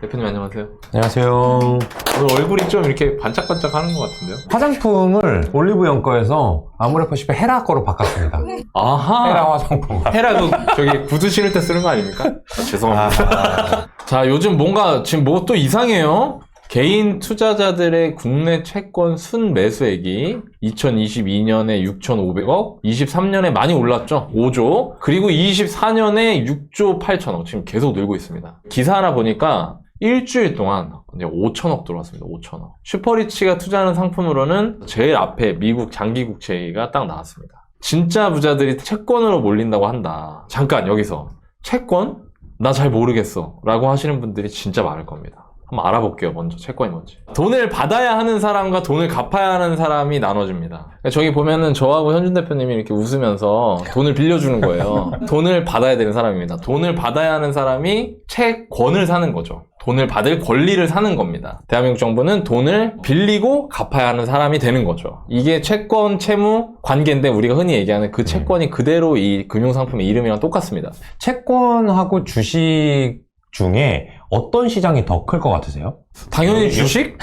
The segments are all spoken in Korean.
대표님 안녕하세요. 안녕하세요. 오늘 얼굴이 좀 이렇게 반짝반짝 하는 것 같은데요? 화장품을 올리브영 거에서 아모레퍼시페 헤라 거로 바꿨습니다. 아하. 헤라 화장품. 헤라 그 저기 구두 신을 때 쓰는 거 아닙니까? 아, 죄송합니다. 자, 요즘 뭔가 지금 뭐 또 이상해요. 개인 투자자들의 국내 채권 순 매수액이 2022년에 6,500억, 23년에 많이 올랐죠. 5조. 그리고 24년에 6조 8천억. 지금 계속 늘고 있습니다. 기사 하나 보니까 일주일 동안 이제 5천억 들어왔습니다. 5천억. 슈퍼리치가 투자하는 상품으로는 제일 앞에 미국 장기 국채가 딱 나왔습니다. 진짜 부자들이 채권으로 몰린다고 한다. 잠깐 여기서 채권? 나 잘 모르겠어. 라고 하시는 분들이 진짜 많을 겁니다. 한번 알아볼게요, 먼저. 채권이 뭔지. 돈을 받아야 하는 사람과 돈을 갚아야 하는 사람이 나눠집니다. 저기 보면은 저하고 현준 대표님이 이렇게 웃으면서 돈을 빌려주는 거예요. 돈을 받아야 되는 사람입니다. 돈을 받아야 하는 사람이 채권을 사는 거죠. 돈을 받을 권리를 사는 겁니다. 대한민국 정부는 돈을 빌리고 갚아야 하는 사람이 되는 거죠. 이게 채권, 채무 관계인데 우리가 흔히 얘기하는 그 채권이 그대로 이 금융상품의 이름이랑 똑같습니다. 채권하고 주식 중에 어떤 시장이 더 클 것 같으세요? 당연히 주식?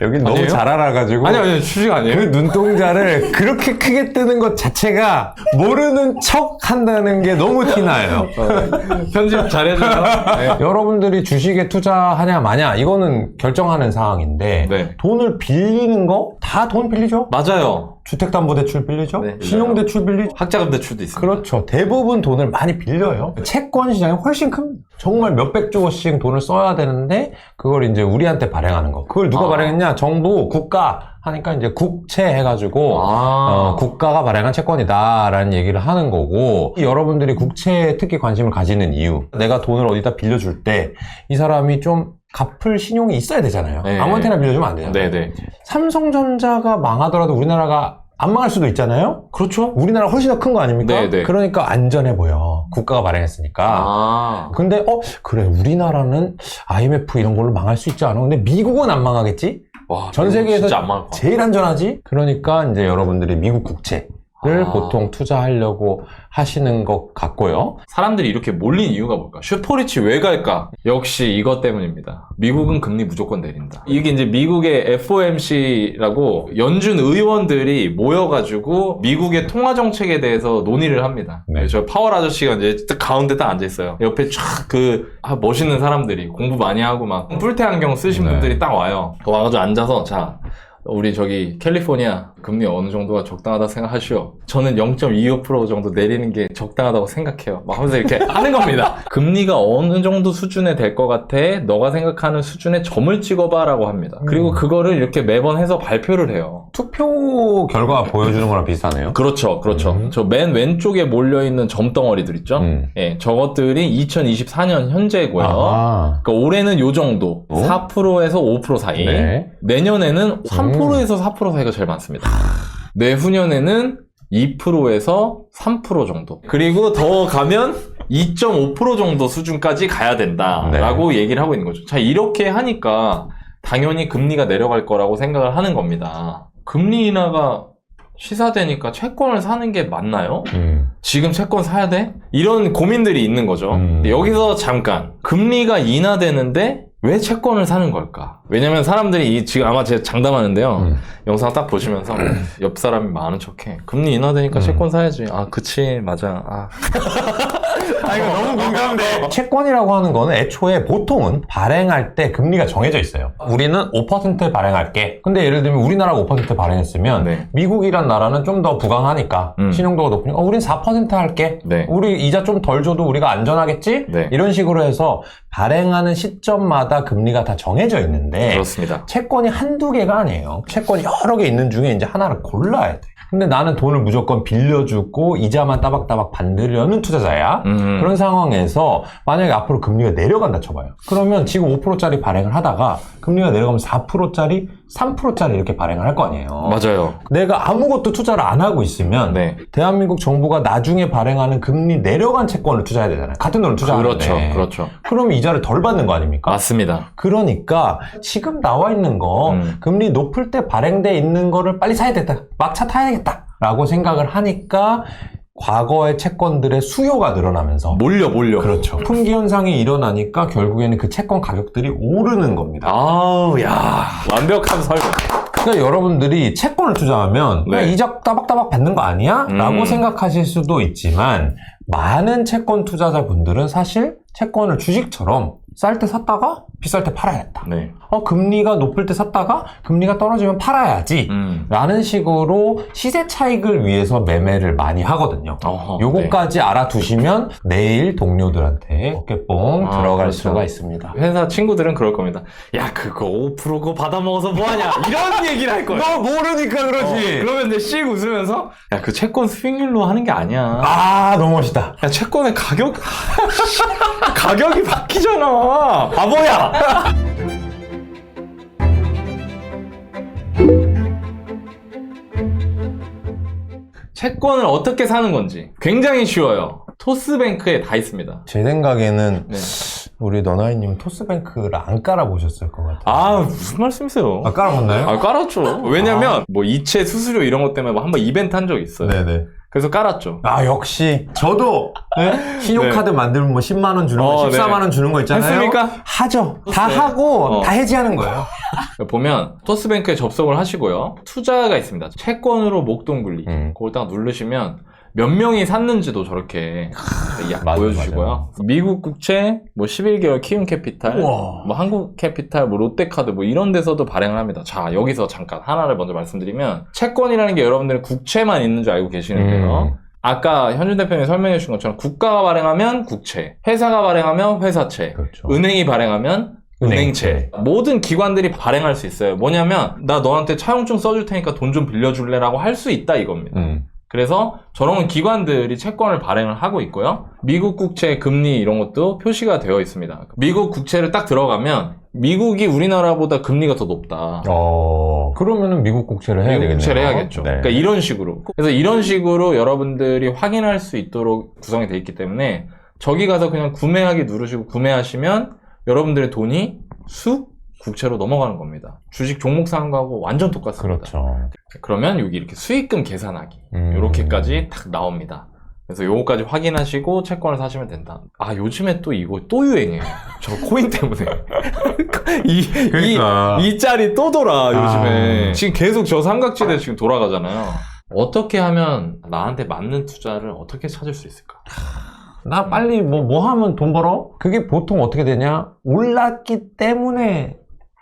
여기 너무 아니에요? 잘 알아가지고 아니, 아니, 주식 그 아니에요? 눈동자를 그렇게 크게 뜨는 것 자체가 모르는 척 한다는 게 너무 티나요. 편집 잘해줘요. 네. 여러분들이 주식에 투자하냐 마냐 이거는 결정하는 사항인데 네. 돈을 빌리는 거 다 돈 빌리죠? 맞아요. 주택담보대출 빌리죠? 네, 신용대출 빌리죠? 학자금 대출도 있습니다. 그렇죠. 대부분 돈을 많이 빌려요. 채권 시장이 훨씬 큽니다. 정말 몇백 조씩 돈을 써야 되는데 그걸 이제 우리한테 발행하는 거. 그걸 누가 아. 발행했냐? 정부, 국가 하니까 이제 국채 해가지고 아. 어, 국가가 발행한 채권이다라는 얘기를 하는 거고 여러분들이 국채에 특히 관심을 가지는 이유 내가 돈을 어디다 빌려줄 때 이 사람이 좀 갚을 신용이 있어야 되잖아요 네. 아무한테나 빌려주면 안 되잖아요 네네. 삼성전자가 망하더라도 우리나라가 안 망할 수도 있잖아요 그렇죠. 우리나라 훨씬 더 큰 거 아닙니까? 네, 네. 그러니까 안전해 보여 국가가 발행했으니까 아. 근데 어 그래 우리나라는 IMF 이런 걸로 망할 수 있지 않아 근데 미국은 안 망하겠지? 와, 전 세계에서. 제일 안전하지? 그러니까 이제 여러분들이 미국 국채 를 아. 보통 투자하려고 하시는 것 같고요. 사람들이 이렇게 몰린 이유가 뭘까? 슈퍼리치 왜 갈까? 역시 이것 때문입니다. 미국은 금리 무조건 내린다. 이게 이제 미국의 FOMC라고 연준 의원들이 모여가지고 미국의 통화 정책에 대해서 논의를 합니다. 네. 저 파월 아저씨가 이제 딱 가운데 딱 앉아 있어요. 옆에 쫙그 아, 멋있는 사람들이 공부 많이 하고 막 뿔테 안경 쓰신 네. 분들이 딱 와요. 와가지고 앉아서 자. 우리 저기 캘리포니아 금리 어느 정도가 적당하다 생각하시오. 저는 0.25% 정도 내리는 게 적당하다고 생각해요. 막 하면서 이렇게 하는 겁니다. 금리가 어느 정도 수준에 될 것 같아. 너가 생각하는 수준에 점을 찍어봐라고 합니다. 그리고 음. 그거를 이렇게 매번 해서 발표를 해요. 투표 결과 보여주는 거랑 비슷하네요. 그렇죠, 그렇죠. 음. 저 맨 왼쪽에 몰려 있는 점덩어리들 있죠. 음. 예, 저것들이 2024년 현재고요. 아, 그러니까 올해는 요 정도, 어? 4%에서 5% 사이. 네. 내년에는 3%에서 4% 사이가 제일 많습니다. 내후년에는 2%에서 3% 정도. 그리고 더 가면 2.5% 정도 수준까지 가야 된다라고 얘기를 하고 있는 거죠. 자, 이렇게 하니까 당연히 금리가 내려갈 거라고 생각을 하는 겁니다. 금리 인하가 시사되니까 채권을 사는 게 맞나요? 음. 지금 채권 사야 돼? 이런 고민들이 있는 거죠. 음. 여기서 잠깐 금리가 인하되는데 왜 채권을 사는 걸까? 왜냐면 사람들이 이 지금 아마 제가 장담하는데요. 음. 영상 딱 보시면서 옆 사람이 많은 척해. 금리 인하되니까 음. 채권 사야지. 아, 그치, 맞아. 아, 아, 이거 너무 공감돼. 채권이라고 하는 거는 애초에 보통은 발행할 때 금리가 정해져 있어요. 우리는 5% 발행할게. 근데 예를 들면 우리나라가 5% 발행했으면 네. 미국이란 나라는 좀 더 부강하니까 음. 신용도가 높으니까 어, 우린 4% 할게. 네. 우리 이자 좀 덜 줘도 우리가 안전하겠지? 네. 이런 식으로 해서 발행하는 시점마다 금리가 다 정해져 있는데 그렇습니다. 채권이 한두 개가 아니에요. 채권이 여러 개 있는 중에 이제 하나를 골라야 돼. 근데 나는 돈을 무조건 빌려주고 이자만 따박따박 받으려는 투자자야. 음, 그런 상황에서 만약에 앞으로 금리가 내려간다 쳐봐요. 그러면 지금 5%짜리 발행을 하다가 금리가 내려가면 4%짜리, 3%짜리 이렇게 발행을 할 거 아니에요. 맞아요. 내가 아무것도 투자를 안 하고 있으면 네. 대한민국 정부가 나중에 발행하는 금리 내려간 채권을 투자해야 되잖아요. 같은 돈을 투자하는데. 그렇죠. 그렇죠. 그럼 이자를 덜 받는 거 아닙니까? 맞습니다. 그러니까 지금 나와 있는 거 음. 금리 높을 때 발행돼 있는 거를 빨리 사야 겠다 막차 타야겠다 라고 생각을 하니까 과거의 채권들의 수요가 늘어나면서 몰려 몰려. 그렇죠. 품귀 현상이 일어나니까 결국에는 그 채권 가격들이 오르는 겁니다. 아우 야 완벽한 설명. 그러니까 여러분들이 채권을 투자하면 그냥 네. 이자 따박따박 받는 거 아니야? 라고 음. 생각하실 수도 있지만 많은 채권 투자자분들은 사실 채권을 주식처럼 쌀 때 샀다가 비쌀 때 팔아야겠다. 네. 어, 금리가 높을 때 샀다가 금리가 떨어지면 팔아야지. 음. 라는 식으로 시세 차익을 위해서 매매를 많이 하거든요. 어허, 요거까지 알아두시면 내일 동료들한테 어깨뽕 아, 들어갈 그렇죠. 수가 있습니다. 네. 회사 친구들은 그럴 겁니다. 야 그거 5% 그거 받아 먹어서 뭐하냐 이런 얘기를 할 거야. 너 모르니까 어, 그러면 이제 씩 웃으면서 야 그 채권 수익률로 하는 게 아니야. 아, 너무 멋있다. 야 채권의 가격 가격이 바뀌잖아. 바보야. 채권을 어떻게 사는 건지 굉장히 쉬워요. 토스뱅크에 다 있습니다. 제 생각에는 네. 우리 너나이님 토스뱅크를 안 깔아보셨을 것 같아요. 아 무슨 말씀이세요? 아, 깔아봤나요? 아 깔았죠. 왜냐면 뭐 이체 수수료 이런 것 때문에 뭐 한번 이벤트 한 적 있어요. 네네. 그래서 깔았죠. 아, 역시. 저도, 네? 신용카드 만들면 뭐 10만 원 주는 거, 어, 14만 원 주는 거 있잖아요. 했습니까? 하죠. 다 했어요. 하고, 어. 다 해지하는 거예요. 보면 토스뱅크에 접속을 하시고요. 투자가 있습니다. 채권으로 목돈 굴리기. 음. 그걸 딱 누르시면 몇 명이 샀는지도 저렇게 약 맞아, 보여주시고요. 미국 국채, 뭐 11개월 키움 캐피탈, 우와. 뭐 한국 캐피탈, 뭐 롯데카드 뭐 이런 데서도 발행을 합니다. 자, 여기서 잠깐 하나를 먼저 말씀드리면 채권이라는 게 여러분들은 국채만 있는 줄 알고 계시는데요. 음. 아까 현준 대표님이 설명해 주신 것처럼 국가가 발행하면 국채, 회사가 발행하면 회사채, 그렇죠. 은행이 발행하면 은행채. 은행채. 모든 기관들이 발행할 수 있어요. 뭐냐면 나 너한테 차용증 써줄 테니까 돈 좀 빌려줄래 라고 할 수 있다 이겁니다. 음. 그래서 저런 기관들이 채권을 발행을 하고 있고요. 미국 국채 금리 이런 것도 표시가 되어 있습니다. 미국 국채를 딱 들어가면 미국이 우리나라보다 금리가 더 높다. 어, 그러면은 미국 국채를 해야 되겠네요. 국채를 해야겠죠. 네. 그러니까 이런 식으로. 그래서 이런 식으로 여러분들이 확인할 수 있도록 구성이 되어 있기 때문에 저기 가서 그냥 구매하기 누르시고 구매하시면 여러분들의 돈이 쑥 국채로 넘어가는 겁니다. 주식 종목 사는 거하고 완전 똑같습니다. 그렇죠. 그러면 여기 이렇게 수익금 계산하기 음. 이렇게까지 딱 나옵니다. 그래서 요거까지 확인하시고 채권을 사시면 된다. 아 요즘에 또 이거 또 유행해요. 저 코인 때문에 이, 그러니까. 이, 이 짤이 또 돌아 요즘에 아. 지금 계속 저 삼각지대 지금 돌아가잖아요. 어떻게 하면 나한테 맞는 투자를 어떻게 찾을 수 있을까? 나 빨리 뭐, 뭐 하면 돈 벌어? 그게 보통 어떻게 되냐? 올랐기 때문에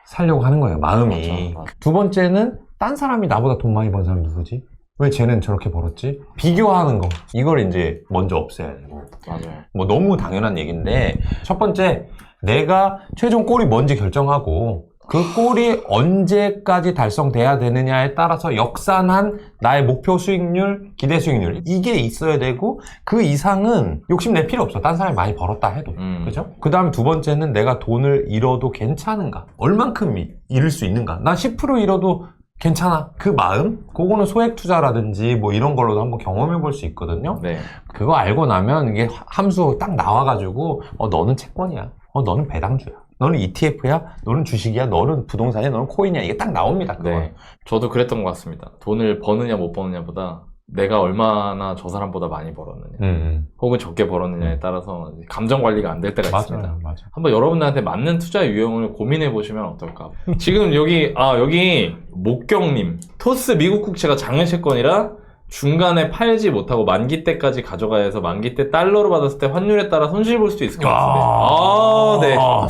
살려고 하는 거예요, 마음이. 맞아, 맞아. 두 번째는, 딴 사람이 나보다 돈 많이 번 사람 누구지? 왜 쟤는 저렇게 벌었지? 비교하는 거. 이걸 이제 먼저 없애야 되고. 맞아요. 뭐 너무 당연한 얘기인데, 첫 번째, 내가 최종 골이 뭔지 결정하고, 그 골이 언제까지 달성돼야 되느냐에 따라서 역산한 나의 목표 수익률, 기대 수익률, 이게 있어야 되고, 그 이상은 욕심낼 필요 없어. 딴 사람이 많이 벌었다 해도. 음. 그죠? 그 다음 두 번째는 내가 돈을 잃어도 괜찮은가? 얼만큼 이- 잃을 수 있는가? 난10% 잃어도 괜찮아. 그 마음? 그거는 소액 투자라든지 뭐 이런 걸로도 한번 경험해 볼 수 있거든요. 네. 그거 알고 나면 이게 함수 딱 나와가지고, 어, 너는 채권이야. 어, 너는 배당주야. 너는 ETF야. 너는 주식이야. 너는 부동산이야. 너는 코인이야. 이게 딱 나옵니다. 그거. 네. 저도 그랬던 것 같습니다. 돈을 버느냐 못 버느냐보다 내가 얼마나 저 사람보다 많이 벌었느냐. 음, 혹은 적게 벌었느냐에 따라서 감정 관리가 안 될 때가 맞아요. 있습니다. 맞아요. 한번 여러분들한테 맞는 투자 유형을 고민해 보시면 어떨까. 지금 여기 아 여기 목경님 토스 미국 국채가 장외채권이라 중간에 팔지 못하고 만기 때까지 가져가야 해서 만기 때 달러로 받았을 때 환율에 따라 손실 볼 수도 있을 것 같은데. 아, 네. 아,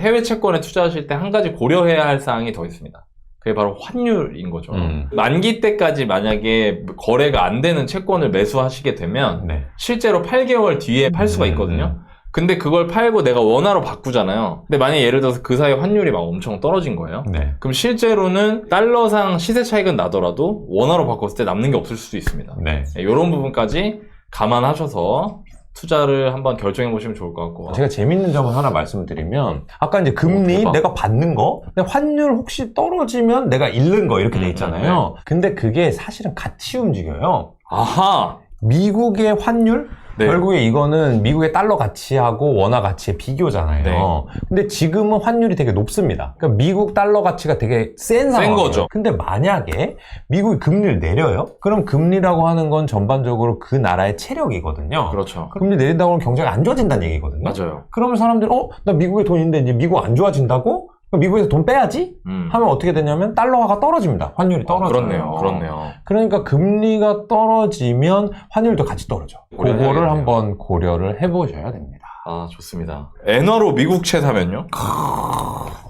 해외 채권에 투자하실 때 한 가지 고려해야 할 사항이 더 있습니다. 그게 바로 환율인 거죠. 음. 만기 때까지 만약에 거래가 안 되는 채권을 매수하시게 되면 네. 실제로 8개월 뒤에 팔 수가 음, 있거든요. 근데 그걸 팔고 내가 원화로 바꾸잖아요. 근데 만약에 예를 들어서 그 사이 환율이 막 엄청 떨어진 거예요. 네. 그럼 실제로는 달러상 시세 차익은 나더라도 원화로 바꿨을 때 남는 게 없을 수도 있습니다. 네. 이런 부분까지 감안하셔서 투자를 한번 결정해 보시면 좋을 것 같고. 제가 재밌는 점을 하나 말씀드리면 아까 이제 금리 오, 대박. 내가 받는 거 근데 환율 혹시 떨어지면 내가 잃는 거 이렇게 돼 음, 있잖아요 근데 그게 사실은 같이 움직여요 아하! 미국의 환율 네. 결국에 이거는 미국의 달러 가치하고 원화 가치의 비교잖아요. 네. 근데 지금은 환율이 되게 높습니다. 그러니까 미국 달러 가치가 되게 센 상황이에요. 거죠. 근데 만약에 미국이 금리를 내려요? 그럼 금리라고 하는 건 전반적으로 그 나라의 체력이거든요. 그렇죠. 금리 내린다고 하면 경제가 안 좋아진다는 얘기거든요. 맞아요. 그러면 사람들이 어? 나 미국에 돈 있는데 이제 미국 안 좋아진다고? 그럼 미국에서 돈 빼야지? 음. 하면 어떻게 되냐면 달러화가 떨어집니다. 환율이 어, 떨어져요. 그렇네요. 그렇네요. 그러니까 금리가 떨어지면 환율도 같이 떨어져. 고려를 그거를. 한번 고려를 해보셔야 됩니다. 아, 좋습니다. 엔화로 미국채 사면요?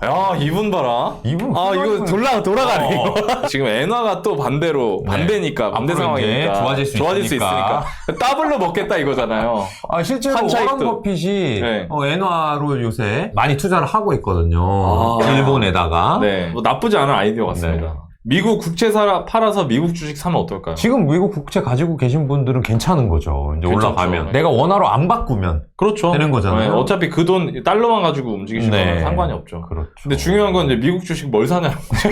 야, 이분 봐라. 이분 아, 이거 돌아, 돌아가네, 어. 이거. 지금 엔화가 또 반대로, 네. 반대니까, 반대 앞으로 이제 상황이니까. 좋아질 수 있으니까. 더블로 먹겠다 이거잖아요. 아, 실제로 한 차익도. 워런 버핏이 네. 어, 엔화로 요새 많이 투자를 하고 있거든요. 아. 일본에다가. 네. 뭐 나쁘지 않은 아이디어 같습니다. 네. 미국 국채 사 팔아서 미국 주식 사면 어떨까요? 지금 미국 국채 가지고 계신 분들은 괜찮은 거죠. 이제 괜찮죠. 올라가면. 네. 내가 원화로 안 바꾸면. 그렇죠. 되는 거잖아요. 어차피 그 돈 달러만 가지고 움직이시면 네. 상관이 없죠. 그렇죠. 근데 중요한 건 이제 미국 주식 뭘 사냐는 거죠.